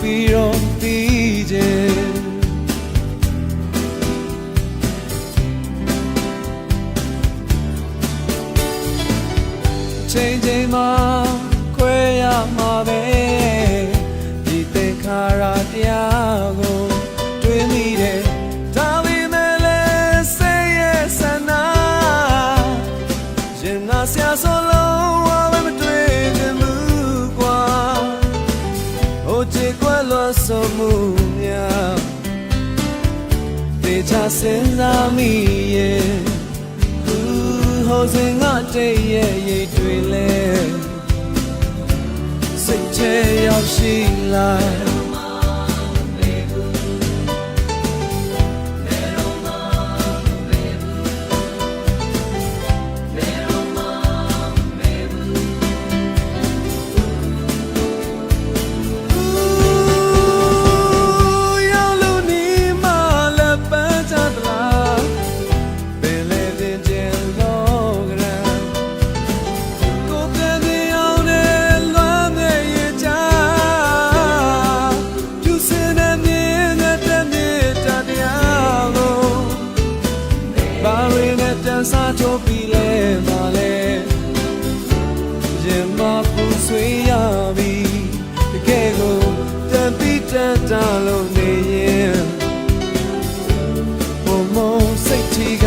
ပြီးတော့ပြီးခြင်းချိန်ချိန်မှာခွဲရမှာပဲဒီသင်္ခါရတရားကိုတွေးမိတယ်ဒါပေမဲ့လည်းစိတ်ရဲ့ဆန္ဒရင်ငါဆရာဆိုလုံး မှုများတေချာစဉ်းစားမိရဲ့ဟိုစဉ်ကတည်းရဲ့ရိတ်တွေလဲစိတ်ထဲရောက်ရှိလာ ဘာတွေနဲ့တန်စားထိုးပြီးလဲမလဲရင်မပူဆွေးရပြီတကယ်ကိုတန်ပြီးတန်တာလို့နေရင်ဘုံမုံစိတ်ချီက